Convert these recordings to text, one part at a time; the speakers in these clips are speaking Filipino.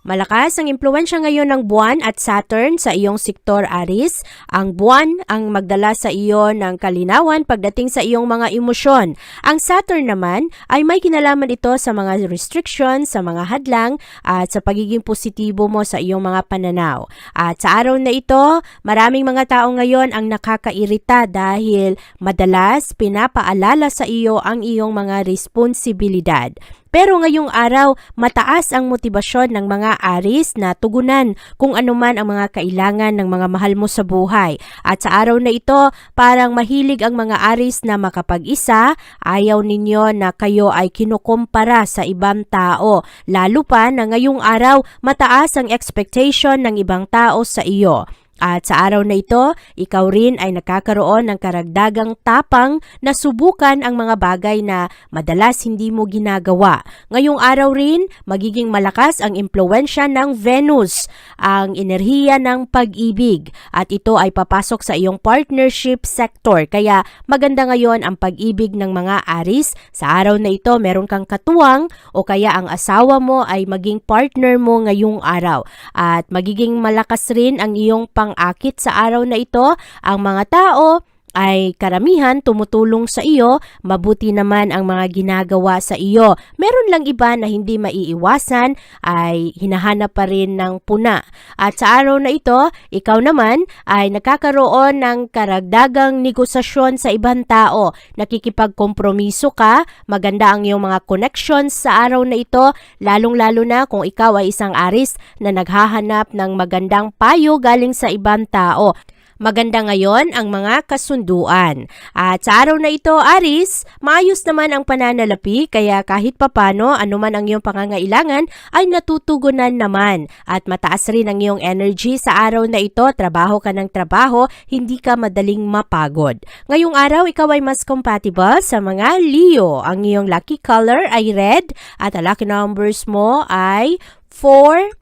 Malakas ang impluensya ngayon ng buwan at Saturn sa iyong sektor Aris. Ang buwan ang magdala sa iyo ng kalinawan pagdating sa iyong mga emosyon. Ang Saturn naman ay may kinalaman ito sa mga restrictions, sa mga hadlang at sa pagiging positibo mo sa iyong mga pananaw. At sa araw na ito, maraming mga tao ngayon ang nakakairita dahil madalas pinapaalala sa iyo ang iyong mga responsibilidad. Pero ngayong araw, mataas ang motibasyon ng mga aris na tugunan kung anuman ang mga kailangan ng mga mahal mo sa buhay. At sa araw na ito, parang mahilig ang mga aris na makapag-isa, ayaw ninyo na kayo ay kinukumpara sa ibang tao. Lalo pa na ngayong araw, mataas ang expectation ng ibang tao sa iyo. At sa araw na ito, ikaw rin ay nakakaroon ng karagdagang tapang na subukan ang mga bagay na madalas hindi mo ginagawa. Ngayong araw rin, magiging malakas ang impluensya ng Venus, ang enerhiya ng pag-ibig. At ito ay papasok sa iyong partnership sector. Kaya maganda ngayon ang pag-ibig ng mga aris. Sa araw na ito, meron kang katuwang o kaya ang asawa mo ay maging partner mo ngayong araw. At magiging malakas rin ang iyong pang-akit sa araw na ito. Ang mga tao ay karamihan tumutulong sa iyo, mabuti naman ang mga ginagawa sa iyo. Meron lang iba na hindi maiiwasan ay hinahanap pa rin ng puna. At sa araw na ito, ikaw naman ay nakakaroon ng karagdagang negosasyon sa ibang tao. Nakikipagkompromiso ka, maganda ang iyong mga connections sa araw na ito, lalong-lalo na kung ikaw ay isang aris na naghahanap ng magandang payo galing sa ibang tao. Maganda ngayon ang mga kasunduan. At sa araw na ito, Aris, maayos naman ang pananalapi kaya kahit papano anuman ang iyong pangangailangan ay natutugunan naman. At mataas rin ang iyong energy sa araw na ito, trabaho ka ng trabaho, hindi ka madaling mapagod. Ngayong araw, ikaw ay mas compatible sa mga Leo. Ang iyong lucky color ay red at ang lucky numbers mo ay 4,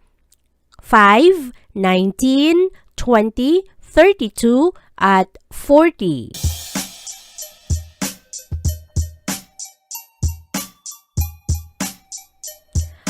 5, 19, 20, 32 at 40.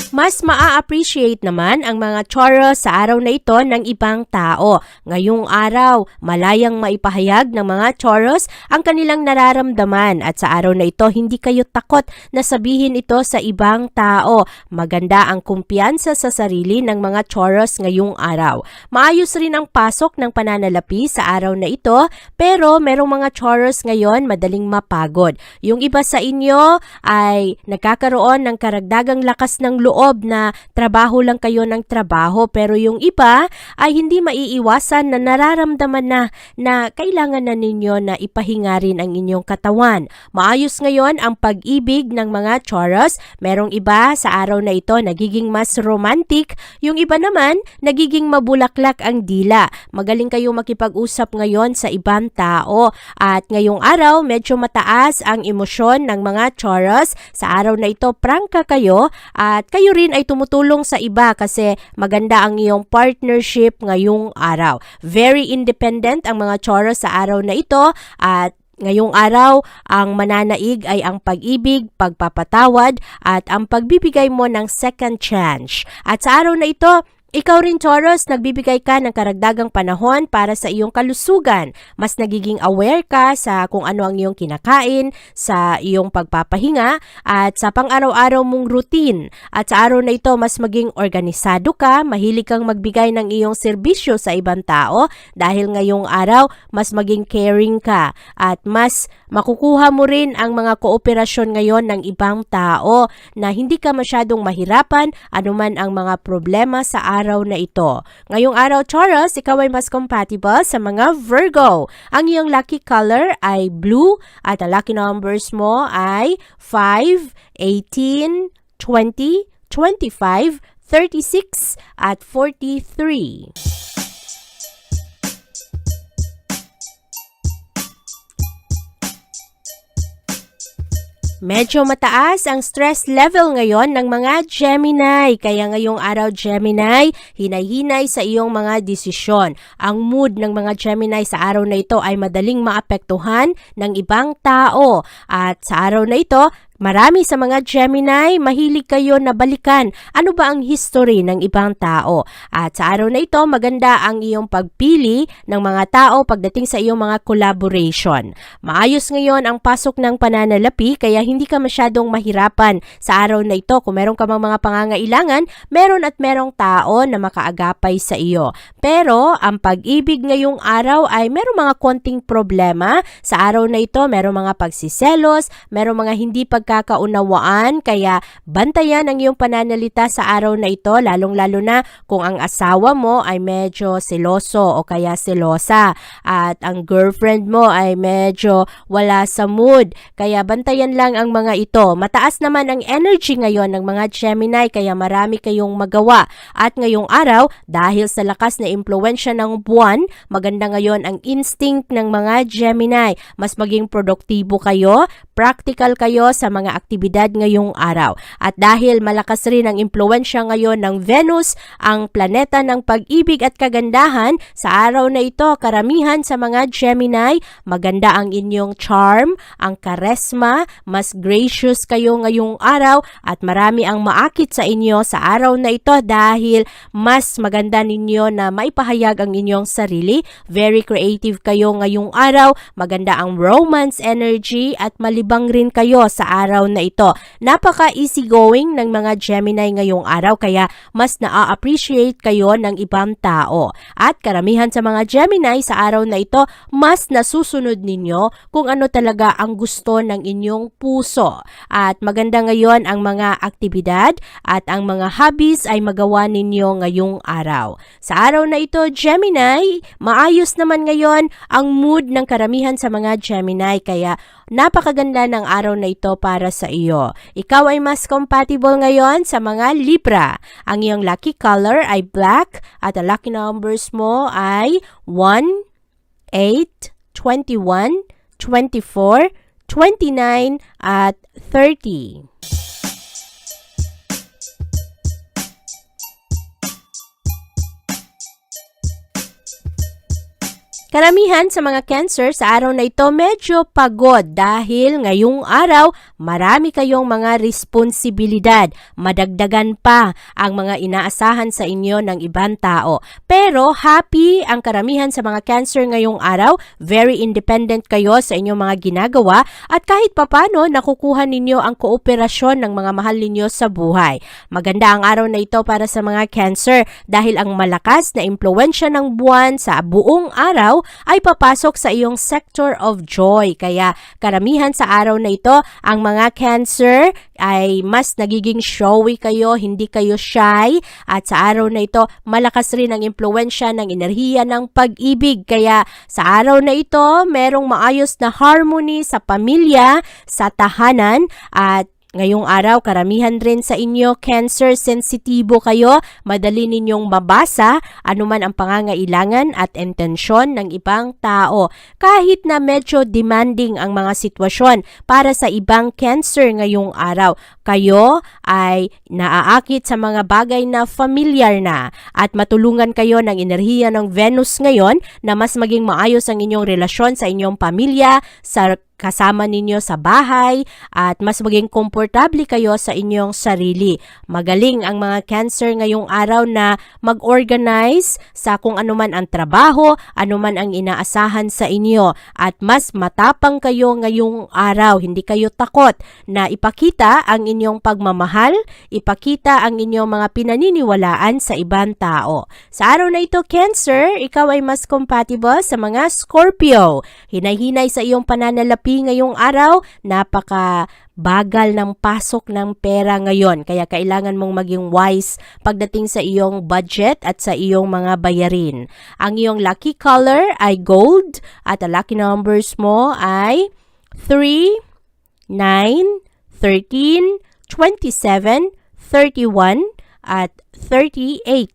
Mas maa-appreciate naman ang mga Taurus sa araw na ito ng ibang tao. Ngayong araw, malayang maipahayag ng mga Taurus ang kanilang nararamdaman at sa araw na ito hindi kayo takot na sabihin ito sa ibang tao. Maganda ang kumpiyansa sa sarili ng mga Taurus ngayong araw. Maayos rin ang pasok ng pananalapi sa araw na ito pero merong mga Taurus ngayon madaling mapagod. Yung iba sa inyo ay nagkakaroon ng karagdagang lakas ng loob na trabaho lang kayo ng trabaho pero yung iba ay hindi maiiwasan na nararamdaman na na kailangan na ninyo na ipahinga rin ang inyong katawan. Maayos ngayon ang pag-ibig ng mga Taurus. Merong iba sa araw na ito nagiging mas romantic, yung iba naman nagiging mabulaklak ang dila. Magaling kayong makipag-usap ngayon sa ibang tao at ngayong araw medyo mataas ang emosyon ng mga Taurus. Sa araw na ito prangka kayo at kayo rin ay tumutulong sa iba kasi maganda ang iyong partnership ngayong araw. Very independent ang mga Taurus sa araw na ito at Ngayong araw, ang mananaig ay ang pag-ibig, pagpapatawad at ang pagbibigay mo ng second chance. At sa araw na ito, Ikaw rin Taurus, nagbibigay ka ng karagdagang panahon para sa iyong kalusugan. Mas nagiging aware ka sa kung ano ang iyong kinakain, sa iyong pagpapahinga, at sa pang-araw-araw mong routine. At sa araw na ito, mas maging organisado ka, mahilig kang magbigay ng iyong serbisyo sa ibang tao dahil ngayong araw, mas maging caring ka at mas makukuha mo rin ang mga kooperasyon ngayon ng ibang tao na hindi ka masyadong mahirapan anuman ang mga problema sa araw na ito. Ngayong araw, Taurus, ikaw ay mas compatible sa mga Virgo. Ang iyong lucky color ay blue at ang lucky numbers mo ay 5, 18, 20, 25, 36 at 43. Medyo mataas ang stress level ngayon ng mga Gemini. Kaya ngayong araw Gemini, hinay-hinay sa iyong mga desisyon. Ang mood ng mga Gemini sa araw na ito ay madaling maapektuhan ng ibang tao. At sa araw na ito, Marami sa mga Gemini, mahilig kayo na balikan ano ba ang history ng ibang tao. At sa araw na ito, maganda ang iyong pagpili ng mga tao pagdating sa iyong mga collaboration. Maayos ngayon ang pasok ng pananalapi kaya hindi ka masyadong mahirapan sa araw na ito. Kung meron ka mang mga pangangailangan, meron at merong tao na makaagapay sa iyo. Pero ang pag-ibig ngayong araw ay merong mga konting problema. Sa araw na ito, merong mga pagsiselos, merong mga hindi pagkakaunawaan, kaya bantayan ang iyong pananalita sa araw na ito, lalong-lalo na kung ang asawa mo ay medyo seloso o kaya selosa at ang girlfriend mo ay medyo wala sa mood. Kaya bantayan lang ang mga ito. Mataas naman ang energy ngayon ng mga Gemini kaya marami kayong magawa. At ngayong araw, dahil sa lakas na impluensya ng buwan, maganda ngayon ang instinct ng mga Gemini. Mas maging produktibo kayo, practical kayo sa aktibidad ngayong araw. At dahil malakas rin ang impluensya ngayon ng Venus, ang planeta ng pag-ibig at kagandahan, sa araw na ito, karamihan sa mga Gemini, maganda ang inyong charm, ang karesma, mas gracious kayo ngayong araw at marami ang maakit sa inyo sa araw na ito dahil mas maganda ninyo na maipahayag ang inyong sarili. Very creative kayo ngayong araw, maganda ang romance energy at malibang rin kayo sa araw na ito. Napaka easygoing ng mga Gemini ngayong araw kaya mas na-appreciate kayo ng ibang tao. At karamihan sa mga Gemini sa araw na ito, mas nasusunod ninyo kung ano talaga ang gusto ng inyong puso. At maganda ngayon ang mga aktibidad at ang mga hobbies ay magawa ninyo ngayong araw. Sa araw na ito, Gemini, maayos naman ngayon ang mood ng karamihan sa mga Gemini kaya napakaganda ng araw na ito para sa iyo. Ikaw ay mas compatible ngayon sa mga Libra. Ang iyong lucky color ay black at ang lucky numbers mo ay 1, 8, 21, 24, 29 at 30. Karamihan sa mga cancer sa araw na ito medyo pagod dahil ngayong araw marami kayong mga responsibilidad. Madagdagan pa ang mga inaasahan sa inyo ng ibang tao. Pero happy ang karamihan sa mga cancer ngayong araw. Very independent kayo sa inyong mga ginagawa at kahit papano nakukuha ninyo ang kooperasyon ng mga mahal ninyo sa buhay. Maganda ang araw na ito para sa mga cancer dahil ang malakas na impluensya ng buwan sa buong araw ay papasok sa iyong sector of joy. Kaya karamihan sa araw na ito, ang mga cancer ay mas nagiging showy kayo, hindi kayo shy. At sa araw na ito, malakas rin ang impluensya ng enerhiya ng pag-ibig. Kaya sa araw na ito, merong maayos na harmony sa pamilya, sa tahanan, at Ngayong araw, karamihan rin sa inyo, cancer sensitibo kayo, madali ninyong mabasa anuman ang pangangailangan at intensyon ng ibang tao. Kahit na medyo demanding ang mga sitwasyon para sa ibang cancer ngayong araw, kayo ay naaakit sa mga bagay na familiar na at matulungan kayo ng enerhiya ng Venus ngayon na mas maging maayos ang inyong relasyon sa inyong pamilya, sa kasama ninyo sa bahay at mas maging komportable kayo sa inyong sarili. Magaling ang mga cancer ngayong araw na mag-organize sa kung anuman ang trabaho, anuman ang inaasahan sa inyo at mas matapang kayo ngayong araw. Hindi kayo takot na ipakita ang inyong pagmamahal, ipakita ang inyong mga pinaniniwalaan sa ibang tao. Sa araw na ito, Cancer, ikaw ay mas compatible sa mga Scorpio. Hinay-hinay sa iyong pananalapi ngayong araw, napaka bagal ng pasok ng pera ngayon. Kaya kailangan mong maging wise pagdating sa iyong budget at sa iyong mga bayarin. Ang iyong lucky color ay gold at ang lucky numbers mo ay 3, 9, 13, 27, 31, at 38.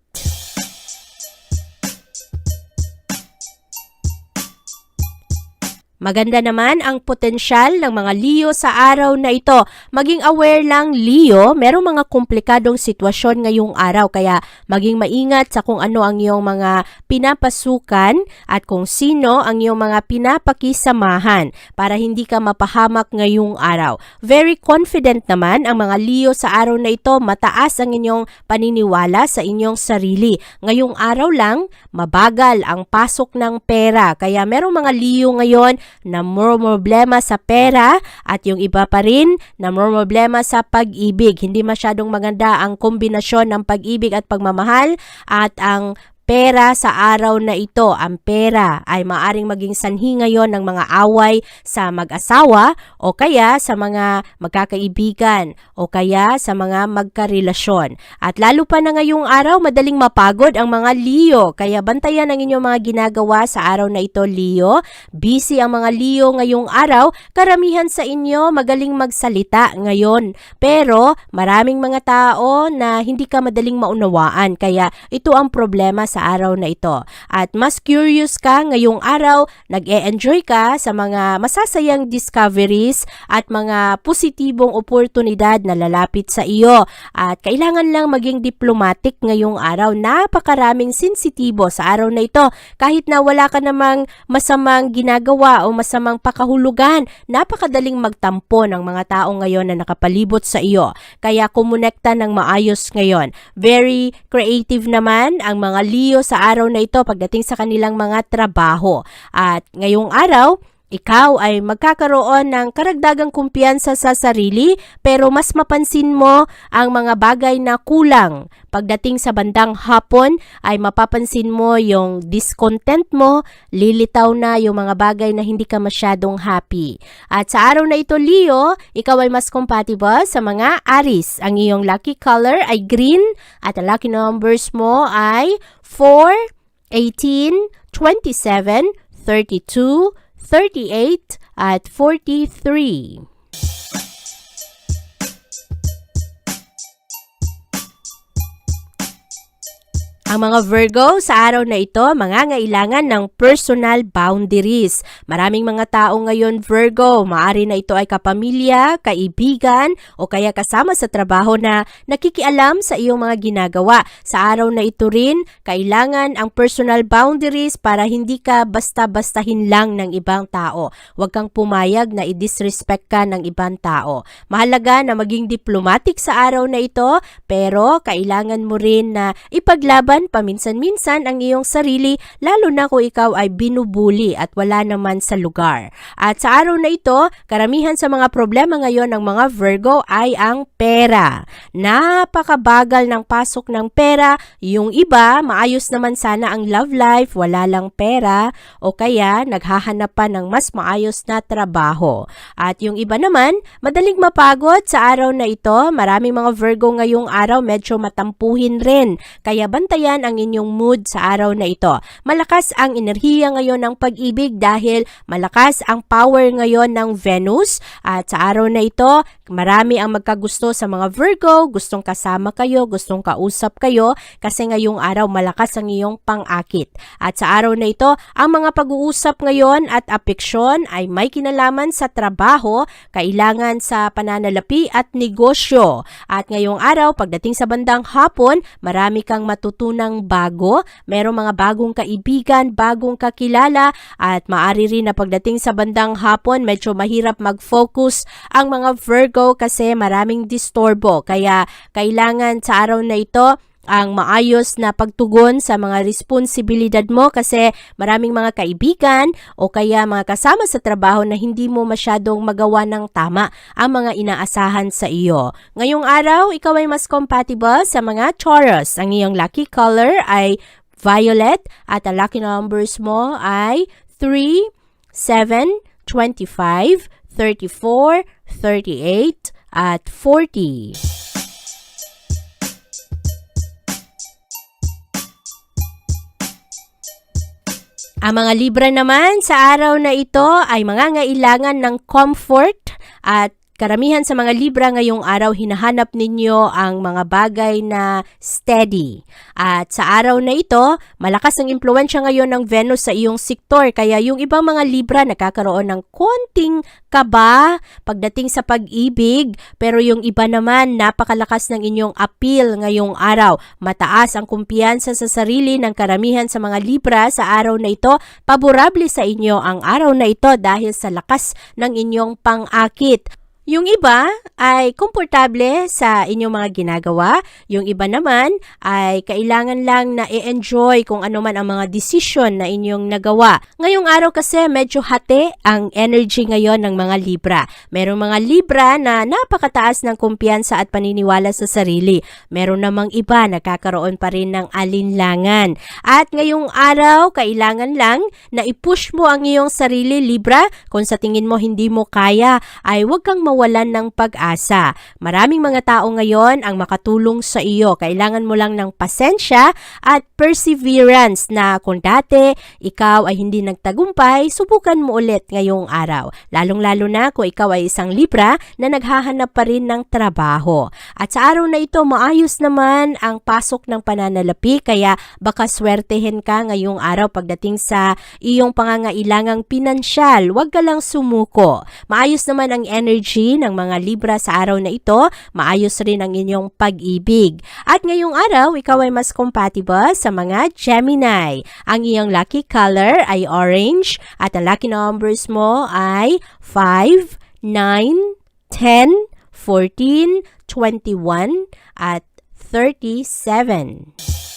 Maganda naman ang potensyal ng mga Leo sa araw na ito. Maging aware lang Leo, merong mga komplikadong sitwasyon ngayong araw kaya maging maingat sa kung ano ang iyong mga pinapasukan at kung sino ang iyong mga pinapakisamahan para hindi ka mapahamak ngayong araw. Very confident naman ang mga Leo sa araw na ito, mataas ang inyong paniniwala sa inyong sarili. Ngayong araw lang, mabagal ang pasok ng pera kaya merong mga Leo ngayon na more problema sa pera at yung iba pa rin na more problema sa pag-ibig. Hindi masyadong maganda ang kombinasyon ng pag-ibig at pagmamahal at ang pera sa araw na ito. Ang pera ay maaring maging sanhi ngayon ng mga away sa mag-asawa o kaya sa mga magkakaibigan o kaya sa mga magkarelasyon. At lalo pa na ngayong araw, madaling mapagod ang mga Leo. Kaya bantayan ang inyong mga ginagawa sa araw na ito, Leo. Busy ang mga Leo ngayong araw. Karamihan sa inyo magaling magsalita ngayon. Pero maraming mga tao na hindi ka madaling maunawaan. Kaya ito ang problema sa araw na ito. At mas curious ka ngayong araw, nag-e-enjoy ka sa mga masasayang discoveries at mga positibong oportunidad na lalapit sa iyo. At kailangan lang maging diplomatic ngayong araw. Napakaraming sensitibo sa araw na ito. Kahit na wala ka namang masamang ginagawa o masamang pakahulugan, napakadaling magtampo ng mga tao ngayon na nakapalibot sa iyo. Kaya kumonekta ng maayos ngayon. Very creative naman ang mga Leo sa araw na ito pagdating sa kanilang mga trabaho. At ngayong araw, ikaw ay magkakaroon ng karagdagang kumpiyansa sa sarili pero mas mapansin mo ang mga bagay na kulang. Pagdating sa bandang hapon ay mapapansin mo yung discontent mo, lilitaw na yung mga bagay na hindi ka masyadong happy. At sa araw na ito, Leo, ikaw ay mas compatible sa mga Aris. Ang iyong lucky color ay green at ang lucky numbers mo ay 4, 18, 27, 32, 38 at 43. Ang mga Virgo sa araw na ito, mangangailangan ng personal boundaries. Maraming mga tao ngayon Virgo, maari na ito ay kapamilya, kaibigan, o kaya kasama sa trabaho na nakikialam sa iyong mga ginagawa. Sa araw na ito rin, kailangan ang personal boundaries para hindi ka basta-bastahin lang ng ibang tao. Huwag kang pumayag na i-disrespect ka ng ibang tao. Mahalaga na maging diplomatic sa araw na ito, pero kailangan mo rin na ipaglaban paminsan-minsan ang iyong sarili lalo na kung ikaw ay binubuli at wala naman sa lugar. At sa araw na ito, karamihan sa mga problema ngayon ng mga Virgo ay ang pera. Napakabagal ng pasok ng pera. Yung iba, maayos naman sana ang love life, wala lang pera o kaya naghahanap pa ng mas maayos na trabaho. At yung iba naman, madaling mapagod sa araw na ito. Maraming mga Virgo ngayong araw medyo matampuhin rin. Kaya bantayan patunayan ang inyong mood sa araw na ito. Malakas ang enerhiya ngayon ng pag-ibig dahil malakas ang power ngayon ng Venus at sa araw na ito, marami ang magkagusto sa mga Virgo, gustong kasama kayo, gustong kausap kayo kasi ngayong araw malakas ang iyong pang-akit. At sa araw na ito, ang mga pag-uusap ngayon at apeksyon ay may kinalaman sa trabaho, kailangan sa pananalapi at negosyo. At ngayong araw, pagdating sa bandang hapon, marami kang matutunang bago, merong mga bagong kaibigan, bagong kakilala, at maari rin na pagdating sa bandang hapon, medyo mahirap mag-focus ang mga Virgo kasi maraming distorbo. Kaya kailangan sa araw na ito, ang maayos na pagtugon sa mga responsibilidad mo kasi maraming mga kaibigan o kaya mga kasama sa trabaho na hindi mo masyadong magawa ng tama ang mga inaasahan sa iyo. Ngayong araw, ikaw ay mas compatible sa mga Taurus. Ang iyong lucky color ay violet at ang lucky numbers mo ay 3, 7, 25, 34, 38, at 40. Ang mga Libra naman sa araw na ito ay mangangailangan ng comfort at karamihan sa mga Libra ngayong araw hinahanap ninyo ang mga bagay na steady. At sa araw na ito, malakas ang impluensya ngayon ng Venus sa iyong sektor kaya yung ibang mga Libra nakakaroon ng konting kaba pagdating sa pag-ibig pero yung iba naman napakalakas ng inyong appeal ngayong araw. Mataas ang kumpiyansa sa sarili ng karamihan sa mga Libra sa araw na ito. Paborable sa inyo ang araw na ito dahil sa lakas ng inyong pang-akit. Yung iba ay komportable sa inyong mga ginagawa. Yung iba naman ay kailangan lang na i-enjoy kung ano man ang mga decision na inyong nagawa. Ngayong araw kasi medyo hati ang energy ngayon ng mga Libra. Merong mga Libra na napakataas ng kumpiyansa at paniniwala sa sarili. Meron namang iba nakakaroon pa rin ng alinlangan. At ngayong araw, kailangan lang na i-push mo ang iyong sarili, Libra. Kung sa tingin mo hindi mo kaya, ay huwag kang mawalan ng pag-asa. Maraming mga tao ngayon ang makatulong sa iyo. Kailangan mo lang ng pasensya at perseverance na kung dati ikaw ay hindi nagtagumpay, subukan mo ulit ngayong araw. Lalong-lalo na kung ikaw ay isang Libra na naghahanap pa rin ng trabaho. At sa araw na ito, maayos naman ang pasok ng pananalapi kaya baka swertehin ka ngayong araw pagdating sa iyong pangangailangang pinansyal. Huwag ka lang sumuko. Maayos naman ang energy ng mga Libra sa araw na ito, maayos rin ang inyong pag-ibig. At ngayong araw, ikaw ay mas compatible sa mga Gemini. Ang iyong lucky color ay orange at ang lucky numbers mo ay 5, 9, 10, 14, 21, at 37.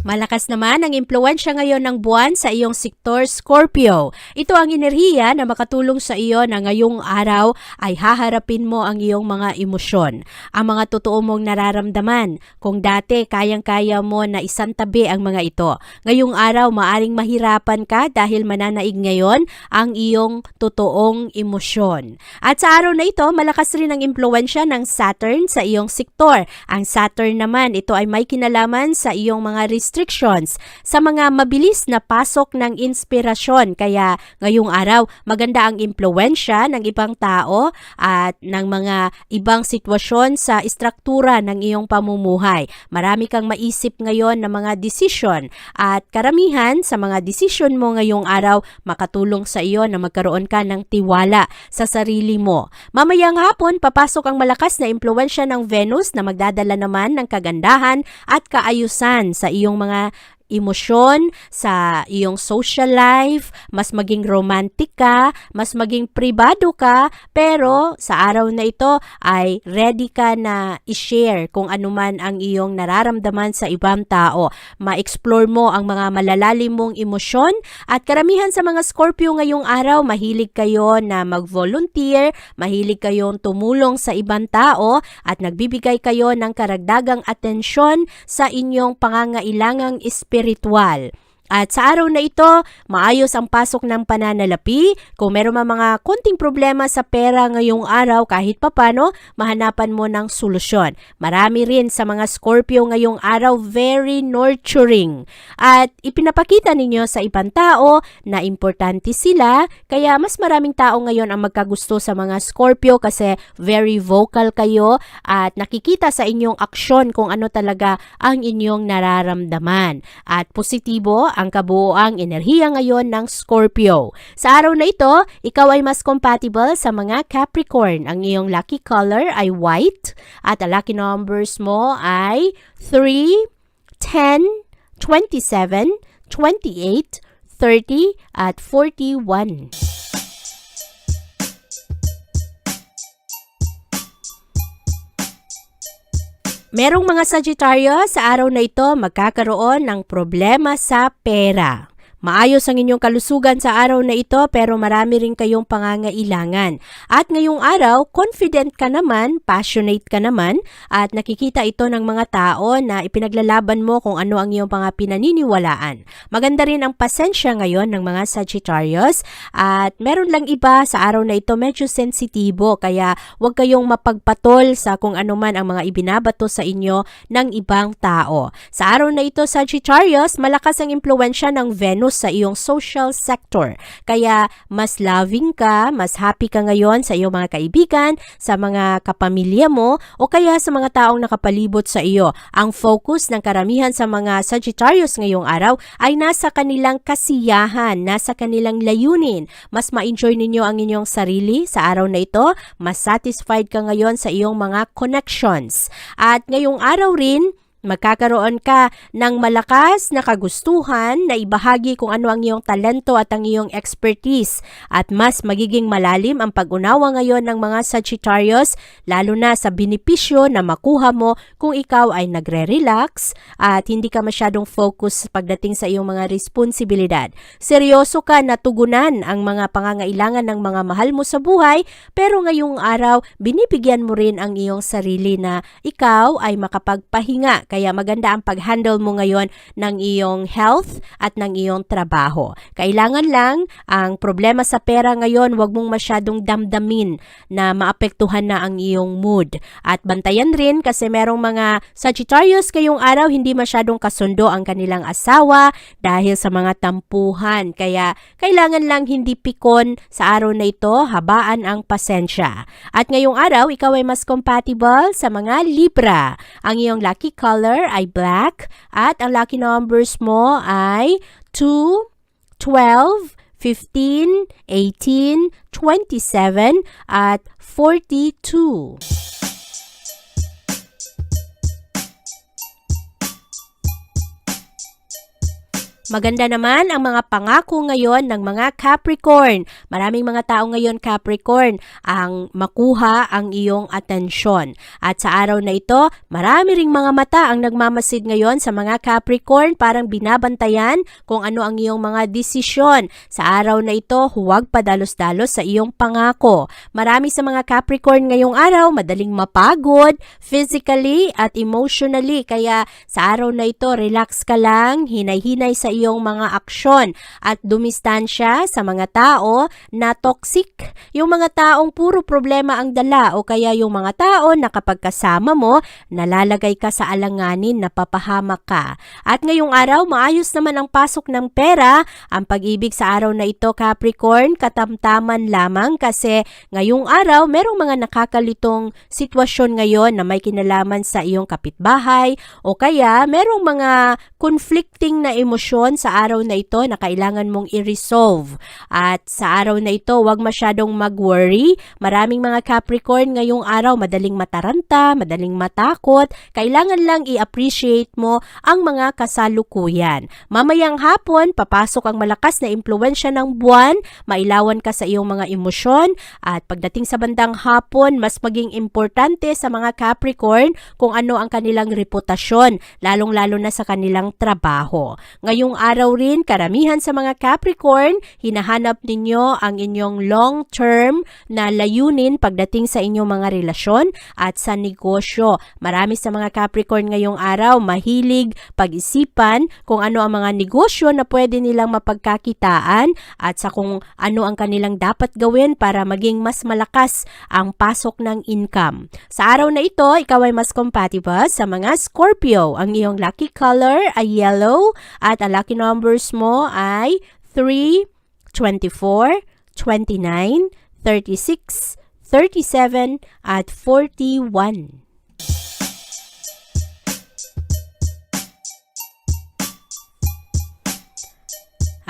Malakas naman ang impluensya ngayon ng buwan sa iyong sektor Scorpio. Ito ang enerhiya na makatulong sa iyo na ngayong araw ay haharapin mo ang iyong mga emosyon, ang mga totoo mong nararamdaman. Kung dati kayang-kaya mo na isantabi ang mga ito, ngayong araw maaring mahirapan ka dahil mananaig ngayon ang iyong totoong emosyon. At sa araw na ito, malakas rin ang impluensya ng Saturn sa iyong sektor. Ang Saturn naman, ito ay may kinalaman sa iyong mga restrictions sa mga mabilis na pasok ng inspirasyon. Kaya ngayong araw, maganda ang impluensya ng ibang tao at ng mga ibang sitwasyon sa istruktura ng iyong pamumuhay. Marami kang maisip ngayon na mga desisyon at karamihan sa mga desisyon mo ngayong araw makatulong sa iyo na magkaroon ka ng tiwala sa sarili mo. Mamayang hapon, papasok ang malakas na impluensya ng Venus na magdadala naman ng kagandahan at kaayusan sa iyong mga emosyon, sa iyong social life, mas maging romantic ka, mas maging pribado ka, pero sa araw na ito ay ready ka na i-share kung ano man ang iyong nararamdaman sa ibang tao. Ma-explore mo ang mga malalalim mong emosyon at karamihan sa mga Scorpio ngayong araw, mahilig kayo na mag-volunteer, mahilig kayong tumulong sa ibang tao at nagbibigay kayo ng karagdagang atensyon sa inyong pangangailangang espiritual. At sa araw na ito, maayos ang pasok ng pananalapi. Kung meron man mga konting problema sa pera ngayong araw, kahit papano, mahanapan mo ng solusyon. Marami rin sa mga Scorpio ngayong araw, very nurturing. At ipinapakita ninyo sa ibang tao na importante sila, kaya mas maraming tao ngayon ang magkagusto sa mga Scorpio kasi very vocal kayo at nakikita sa inyong aksyon kung ano talaga ang inyong nararamdaman. At positibo ang kabuoang enerhiya ngayon ng Scorpio. Sa araw na ito, ikaw ay mas compatible sa mga Capricorn. Ang iyong lucky color ay white at ang lucky numbers mo ay 3, 10, 27, 28, 30 at 41. Merong mga Sagittarius sa araw na ito magkakaroon ng problema sa pera. Maayos ang inyong kalusugan sa araw na ito pero marami rin kayong pangangailangan. At ngayong araw, confident ka naman, passionate ka naman, at nakikita ito ng mga tao na ipinaglalaban mo kung ano ang iyong mga pinaniniwalaan. Maganda rin ang pasensya ngayon ng mga Sagittarius at meron lang iba sa araw na ito medyo sensitibo kaya huwag kayong mapagpatol sa kung ano man ang mga ibinabato sa inyo ng ibang tao. Sa araw na ito, Sagittarius, malakas ang impluensya ng Venus sa iyong social sector. Kaya mas loving ka, mas happy ka ngayon sa iyong mga kaibigan, sa mga kapamilya mo, o kaya sa mga taong nakapalibot sa iyo. Ang focus ng karamihan sa mga Sagittarius ngayong araw ay nasa kanilang kasiyahan, nasa kanilang layunin. Mas ma-enjoy ninyo ang inyong sarili sa araw na ito, mas satisfied ka ngayon sa iyong mga connections. At ngayong araw rin, Magkakaroon ka ng malakas na kagustuhan na ibahagi kung ano ang iyong talento at ang iyong expertise at mas magiging malalim ang pag-unawa ngayon ng mga Sagittarius lalo na sa benepisyo na makuha mo kung ikaw ay nagre-relax at hindi ka masyadong focus pagdating sa iyong mga responsibilidad. Seryoso ka na tugunan ang mga pangangailangan ng mga mahal mo sa buhay pero ngayong araw binibigyan mo rin ang iyong sarili na ikaw ay makapagpahinga kaya maganda ang pag-handle mo ngayon ng iyong health at ng iyong trabaho. Kailangan lang ang problema sa pera ngayon, wag mong masyadong damdamin na maapektuhan na ang iyong mood. At bantayan rin kasi merong mga Sagittarius kayong araw hindi masyadong kasundo ang kanilang asawa dahil sa mga tampuhan. Kaya kailangan lang hindi pikon sa araw na ito, habaan ang pasensya. At ngayong araw, ikaw ay mas compatible sa mga Libra. Ang iyong lucky color ay black at ang lucky numbers mo ay 2, 12, 15, 18, 27 at 42. Maganda naman ang mga pangako ngayon ng mga Capricorn. Maraming mga tao ngayon Capricorn ang makuha ang iyong atensyon. At sa araw na ito, marami ring mga mata ang nagmamasid ngayon sa mga Capricorn parang binabantayan kung ano ang iyong mga desisyon. Sa araw na ito, huwag padalos-dalos sa iyong pangako. Marami sa mga Capricorn ngayong araw madaling mapagod physically at emotionally. Kaya sa araw na ito, relax ka lang, hinay-hinay sa iyong mga aksyon at dumistansya sa mga tao na toxic. Yung mga taong puro problema ang dala o kaya yung mga tao na kapag kasama mo, nalalagay ka sa alanganin na papahamak ka. At ngayong araw, maayos naman ang pasok ng pera. Ang pag-ibig sa araw na ito, Capricorn, katamtaman lamang kasi ngayong araw, merong mga nakakalitong sitwasyon ngayon na may kinalaman sa iyong kapitbahay o kaya merong mga conflicting na emosyon sa araw na ito na kailangan mong i-resolve. At sa araw na ito, huwag masyadong mag-worry. Maraming mga Capricorn ngayong araw madaling mataranta, madaling matakot. Kailangan lang i-appreciate mo ang mga kasalukuyan. Mamayang hapon, papasok ang malakas na impluensya ng buwan, mailawan ka sa iyong mga emosyon at pagdating sa bandang hapon, mas maging importante sa mga Capricorn kung ano ang kanilang reputasyon, lalong-lalo na sa kanilang trabaho. Ngayong araw rin, karamihan sa mga Capricorn, hinahanap ninyo ang inyong long-term na layunin pagdating sa inyong mga relasyon at sa negosyo. Marami sa mga Capricorn ngayong araw mahilig pag-isipan kung ano ang mga negosyo na pwede nilang mapagkakitaan at sa kung ano ang kanilang dapat gawin para maging mas malakas ang pasok ng income. Sa araw na ito, ikaw ay mas compatible sa mga Scorpio. Ang iyong lucky color ay yellow at ang lucky numbers mo ay 3, 24, 29, 36, 37 at 41.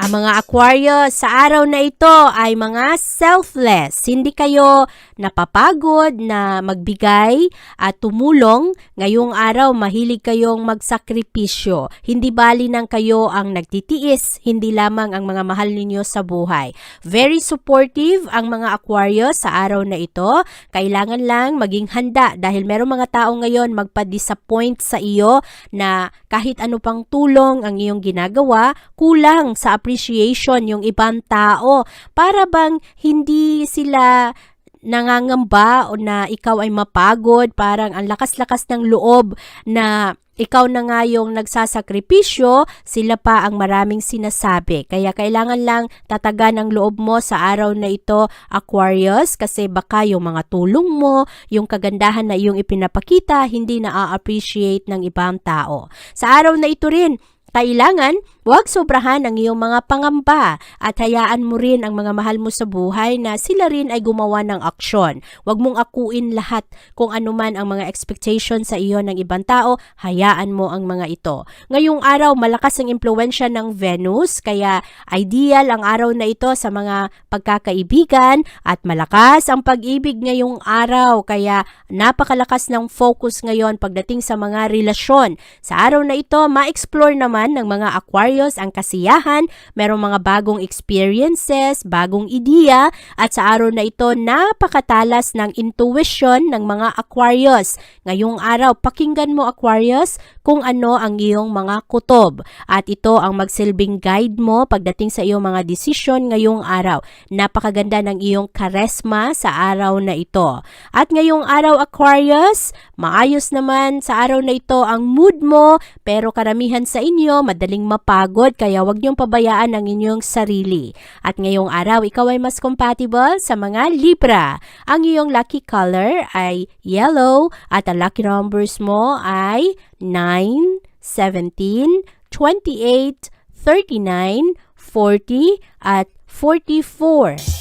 Ang mga Aquarius sa araw na ito ay mga selfless. Hindi kayo napapagod na magbigay at tumulong. Ngayong araw, mahilig kayong magsakripisyo. Hindi bali nang kayo ang nagtitiis, hindi lamang ang mga mahal ninyo sa buhay. Very supportive ang mga Aquarius sa araw na ito. Kailangan lang maging handa dahil merong mga tao ngayon magpa-disappoint sa iyo na kahit ano pang tulong ang iyong ginagawa, kulang sa appreciation yung ibang tao. Para bang hindi sila nangangamba o na ikaw ay mapagod, parang ang lakas-lakas ng loob na ikaw na nga yung nagsasakripisyo, sila pa ang maraming sinasabi. Kaya kailangan lang tatagan ang loob mo sa araw na ito, Aquarius, kasi baka yung mga tulong mo, yung kagandahan na iyong ipinapakita, hindi na-appreciate ng ibang tao. Sa araw na ito rin, kailangan, huwag sobrahan ang iyong mga pangamba at hayaan mo rin ang mga mahal mo sa buhay na sila rin ay gumawa ng aksyon. Huwag mong akuin lahat kung ano man ang mga expectation sa iyo ng ibang tao, hayaan mo ang mga ito. Ngayong araw, malakas ang impluensya ng Venus, kaya ideal ang araw na ito sa mga pagkakaibigan at malakas ang pag-ibig ngayong araw, kaya napakalakas ng focus ngayon pagdating sa mga relasyon. Sa araw na ito, ma-explore naman ng mga Aquarius ang kasiyahan, merong mga bagong experiences, bagong ideya, at sa araw na ito, napakatalas ng intuition ng mga Aquarius. Ngayong araw, pakinggan mo Aquarius kung ano ang iyong mga kutob. At ito ang magsilbing guide mo pagdating sa iyong mga desisyon ngayong araw. Napakaganda ng iyong karesma sa araw na ito. At ngayong araw Aquarius, maayos naman sa araw na ito ang mood mo, pero karamihan sa inyo madaling mapagod kaya huwag niyong pabayaan ang inyong sarili. At ngayong araw, ikaw ay mas compatible sa mga Libra. Ang iyong lucky color ay yellow at ang lucky numbers mo ay 9, 17, 28, 39, 40 at 44.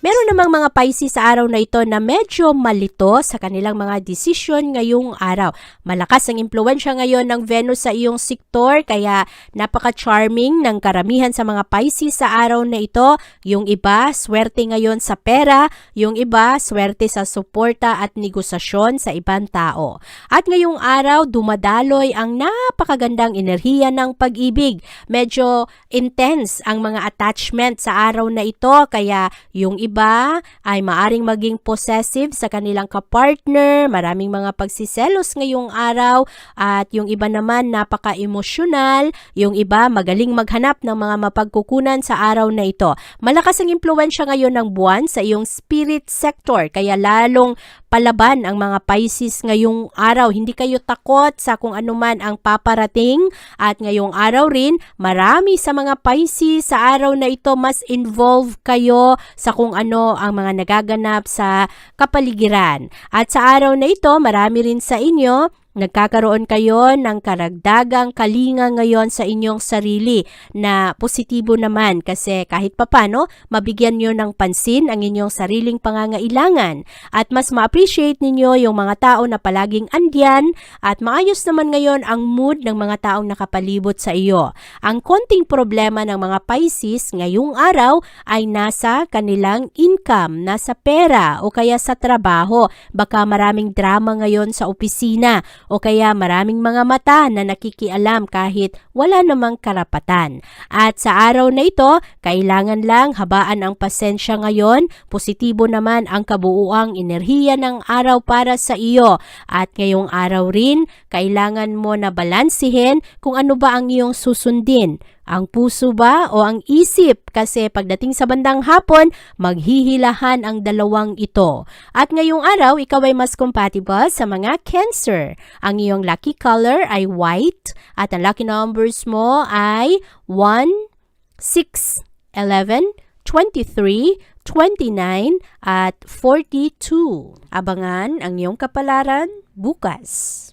Meron namang mga Pisces sa araw na ito na medyo malito sa kanilang mga desisyon ngayong araw. Malakas ang impluensya ngayon ng Venus sa iyong sektor kaya napaka-charming ng karamihan sa mga Pisces sa araw na ito. Yung iba, swerte ngayon sa pera. Yung iba, swerte sa suporta at negosasyon sa ibang tao. At ngayong araw, dumadaloy ang napakagandang enerhiya ng pag-ibig. Medyo intense ang mga attachment sa araw na ito kaya yung iba ay maaring maging possessive sa kanilang kapartner, maraming mga pagsiselos ngayong araw at yung iba naman napaka-emosyonal, yung iba magaling maghanap ng mga mapagkukunan sa araw na ito. Malakas ang impluensya ngayon ng buwan sa iyong spirit sector kaya lalong palaban ang mga Pisces ngayong araw. Hindi kayo takot sa kung anuman ang paparating at ngayong araw rin marami sa mga Pisces sa araw na ito mas involved kayo sa kung ano ang mga nagaganap sa kapaligiran. At sa araw na ito marami rin sa inyo Nagkakaroon kayo ng karagdagang kalinga ngayon sa inyong sarili na positibo naman kasi kahit papano mabigyan nyo ng pansin ang inyong sariling pangangailangan at mas ma-appreciate ninyo yung mga tao na palaging andyan at maayos naman ngayon ang mood ng mga taong nakapalibot sa iyo. Ang konting problema ng mga Pisces ngayong araw ay nasa kanilang income, nasa pera o kaya sa trabaho. Baka maraming drama ngayon sa opisina o kaya maraming mga mata na nakikialam kahit wala namang karapatan. At sa araw na ito, kailangan lang habaan ang pasensya ngayon, positibo naman ang kabuuang enerhiya ng araw para sa iyo. At ngayong araw rin, kailangan mo na balansihin kung ano ba ang iyong susundin. Ang puso ba o ang isip? Kasi pagdating sa bandang hapon, maghihilahan ang dalawang ito. At ngayong araw, ikaw ay mas compatible sa mga Cancer. Ang iyong lucky color ay white at ang lucky numbers mo ay 1, 6, 11, 23, 29 at 42. Abangan ang iyong kapalaran bukas.